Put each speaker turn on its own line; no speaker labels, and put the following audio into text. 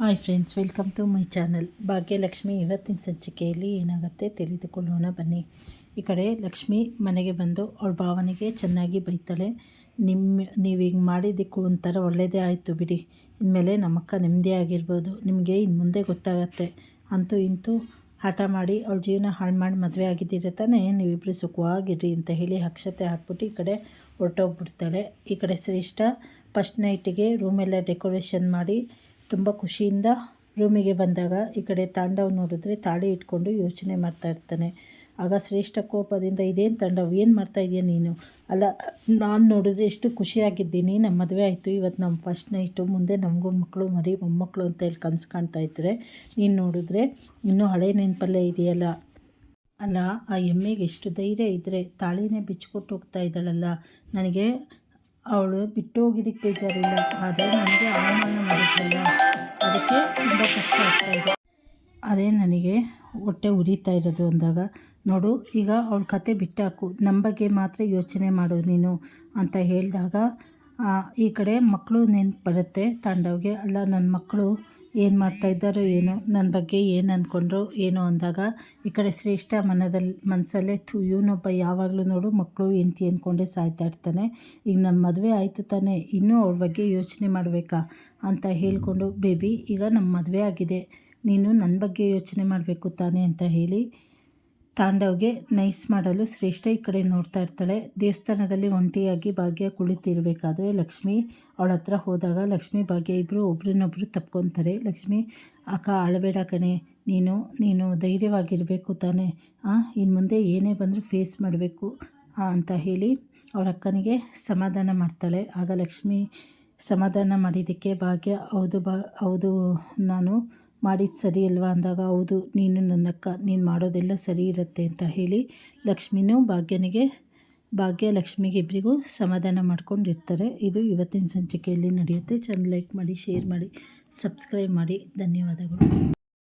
Hi friends welcome to my channel Bhagyalakshmi ಇವತ್ತಿನ ಸಂಚಿಕೆಯಲ್ಲಿ ಏನಾಗುತ್ತೆ ತಿಳಿದುಕೊಳ್ಳೋಣ ಬನ್ನಿ. ಈ ಕಡೆ ಲಕ್ಷ್ಮಿ ಮನೆಗೆ ಬಂದು ಅವಳ ಭಾವನೆಗೆ ಚೆನ್ನಾಗಿ ಬೈತಾಳೆ. ನಿಮ್ಮ ನೀವು ಹಿಂಗೆ ಮಾಡಿದ್ದಕ್ಕೂ ಒಂಥರ ಒಳ್ಳೆಯದೇ ಆಯಿತು ಬಿಡಿ. ಇನ್ಮೇಲೆ ನಮ್ಮಕ್ಕ ನೆಮ್ಮದಿ ಆಗಿರ್ಬೋದು. ನಿಮಗೆ ಇನ್ನು ಮುಂದೆ ಗೊತ್ತಾಗತ್ತೆ. ಅಂತೂ ಇಂತೂ ಹಠ ಮಾಡಿ ಅವಳ ಜೀವನ ಹಾಳು ಮಾಡಿ ಮದುವೆ ಆಗಿದ್ದೀರ ತಾನೇ? ನೀವಿಬ್ಬರು ಸುಖವಾಗಿರ್ರಿ ಅಂತ ಹೇಳಿ ಅಕ್ಷತೆ ಹಾಕ್ಬಿಟ್ಟು ಈ ಕಡೆ ಹೊರಟೋಗ್ಬಿಡ್ತಾಳೆ. ಈ ಕಡೆ ಶ್ರೇಷ್ಠ ಫಸ್ಟ್ ನೈಟಿಗೆ ರೂಮೆಲ್ಲ ಡೆಕೋರೇಷನ್ ಮಾಡಿ ತುಂಬ ಖುಷಿಯಿಂದ ರೂಮಿಗೆ ಬಂದಾಗ ಈ ಕಡೆ ತಾಂಡವ್ ನೋಡಿದ್ರೆ ತಾಳಿ ಇಟ್ಕೊಂಡು ಯೋಚನೆ ಮಾಡ್ತಾ ಇರ್ತಾನೆ. ಆಗ ಶ್ರೇಷ್ಠ ಕೋಪದಿಂದ, ಇದೇನು ತಾಂಡವ್, ಏನು ಮಾಡ್ತಾ ಇದೆಯಾ ನೀನು? ಅಲ್ಲ, ನಾನು ನೋಡಿದ್ರೆ ಎಷ್ಟು ಖುಷಿಯಾಗಿದ್ದೀನಿ. ನಮ್ಮ ಮದುವೆ ಆಯಿತು ಇವತ್ತು ನಮ್ಮ ಫಸ್ಟ್ ನೈಟು ಮುಂದೆ ನಮಗೂ ಮಕ್ಕಳು ಮರಿ ಮೊಮ್ಮಕ್ಕಳು ಅಂತ ಹೇಳಿ ಕನಸು ಕಾಣ್ತಾ ಇದ್ದರೆ ನೀನು ನೋಡಿದ್ರೆ ಇನ್ನೂ ಹಳೆ ನೆನಪಲ್ಲೇ ಇದೆಯಲ್ಲ? ಅಲ್ಲ, ಆ ಎಮ್ಮೆಗೆ ಎಷ್ಟು ಧೈರ್ಯ ಇದ್ದರೆ ತಾಳಿನೇ ಬಿಚ್ಚಿಕೊಟ್ಟು ಹೋಗ್ತಾ ಇದ್ದಾಳಲ್ಲ? ನನಗೆ ಅವಳು ಬಿಟ್ಟು ಹೋಗಿದ್ದಕ್ಕೆ ಬೇಜಾರಿಲ್ಲ. ಆದರೆ ನನಗೆ ಅವಮಾನ ಮಾಡಿದ್ರಲ್ಲ ಅದಕ್ಕೆ ತುಂಬ ಕಷ್ಟ ಆಗ್ತಾಯಿದೆ ಅದೇ ನನಗೆ ಹೊಟ್ಟೆ ಉರಿತಾ ಇರೋದು ಅಂದಾಗ, ನೋಡು, ಈಗ ಅವಳ ಕತೆ ಬಿಟ್ಟಾಕು. ನಮ್ಮ ಬಗ್ಗೆ ಮಾತ್ರ ಯೋಚನೆ ಮಾಡು ನೀನು, ಅಂತ ಹೇಳಿದಾಗ ಈ ಕಡೆ ಮಕ್ಕಳು ನೆನ್ಪು ಬರುತ್ತೆ ತಾಂಡವ್ಗೆ. ಅಲ್ಲ ನನ್ನ ಮಕ್ಕಳು ಏನು ಮಾಡ್ತಾ ಇದ್ದಾರೋ ಏನೋ ನನ್ನ ಬಗ್ಗೆ ಏನು ಅಂದ್ಕೊಂಡ್ರು ಏನೋ ಅಂದಾಗ, ಈ ಕಡೆ ಶ್ರೇಷ್ಠ ಮನದಲ್ಲಿ ಮನಸ್ಸಲ್ಲೇ ಥೂ, ಇವನೊಬ್ಬ ಯಾವಾಗಲೂ ನೋಡು ಮಕ್ಕಳು ಹೆಂಡ್ತಿ ಅಂದ್ಕೊಂಡೇ ಸಾಯ್ತಾ ಇರ್ತಾನೆ. ಈಗ ನಮ್ಮ ಮದುವೆ ಆಯಿತು ತಾನೇ, ಇನ್ನೂ ಅವ್ರ ಬಗ್ಗೆ ಯೋಚನೆ ಮಾಡಬೇಕಾ ಅಂತ ಹೇಳಿಕೊಂಡು, ಬೇಬಿ, ಈಗ ನಮ್ಮ ಮದುವೆ ಆಗಿದೆ. ನೀನು ನನ್ನ ಬಗ್ಗೆ ಯೋಚನೆ ಮಾಡಬೇಕು ತಾನೆ ಅಂತ ಹೇಳಿ ತಾಂಡವ್ಗೆ ನೈಸ್ ಮಾಡಲು ಶ್ರೇಷ್ಠ ಈ ಕಡೆ ನೋಡ್ತಾ ಇರ್ತಾಳೆ. ದೇವಸ್ಥಾನದಲ್ಲಿ ಒಂಟಿಯಾಗಿ ಭಾಗ್ಯ ಕುಳಿತಿರಬೇಕಾದ್ರೆ ಲಕ್ಷ್ಮಿ ಅವಳ ಹತ್ರ ಹೋದಾಗ ಲಕ್ಷ್ಮಿ ಭಾಗ್ಯ ಇಬ್ಬರು ಒಬ್ರನ್ನೊಬ್ರು ತಪ್ಕೊತಾರೆ. ಲಕ್ಷ್ಮಿ, ಅಕ್ಕ ಅಳಬೇಡ ಕಣೆ. ನೀನು ನೀನು ಧೈರ್ಯವಾಗಿರಬೇಕು ತಾನೇ. ಇನ್ನು ಮುಂದೆ ಏನೇ ಬಂದರೂ ಫೇಸ್ ಮಾಡಬೇಕು ಅಂತ ಹೇಳಿ ಅವ್ರ ಅಕ್ಕನಿಗೆ ಸಮಾಧಾನ ಮಾಡ್ತಾಳೆ. ಆಗ ಲಕ್ಷ್ಮಿ ಸಮಾಧಾನ ಮಾಡಿದ್ದಕ್ಕೆ ಭಾಗ್ಯ, ಹೌದು ಬಾ, ಹೌದು, ನಾನು ಮಾಡಿದ್ದು ಸರಿ ಅಲ್ವಾ ಅಂದಾಗ, ಹೌದು, ನೀನು ನನ್ನಕ್ಕ ನೀನು ಮಾಡೋದೆಲ್ಲ ಸರಿ ಇರುತ್ತೆ ಅಂತ ಹೇಳಿ ಲಕ್ಷ್ಮಿನೂ ಭಾಗ್ಯನಿಗೆ, ಭಾಗ್ಯ ಲಕ್ಷ್ಮಿಗೆ ಇಬ್ಬರಿಗೂ ಸಮಾಧಾನ ಮಾಡ್ಕೊಂಡಿರ್ತಾರೆ. ಇದು ಇವತ್ತಿನ ಸಂಚಿಕೆಯಲ್ಲಿ ನಡೆಯುತ್ತೆ. ಚಾನಲ್ ಲೈಕ್ ಮಾಡಿ, ಶೇರ್ ಮಾಡಿ, ಸಬ್ಸ್ಕ್ರೈಬ್ ಮಾಡಿ. ಧನ್ಯವಾದಗಳು.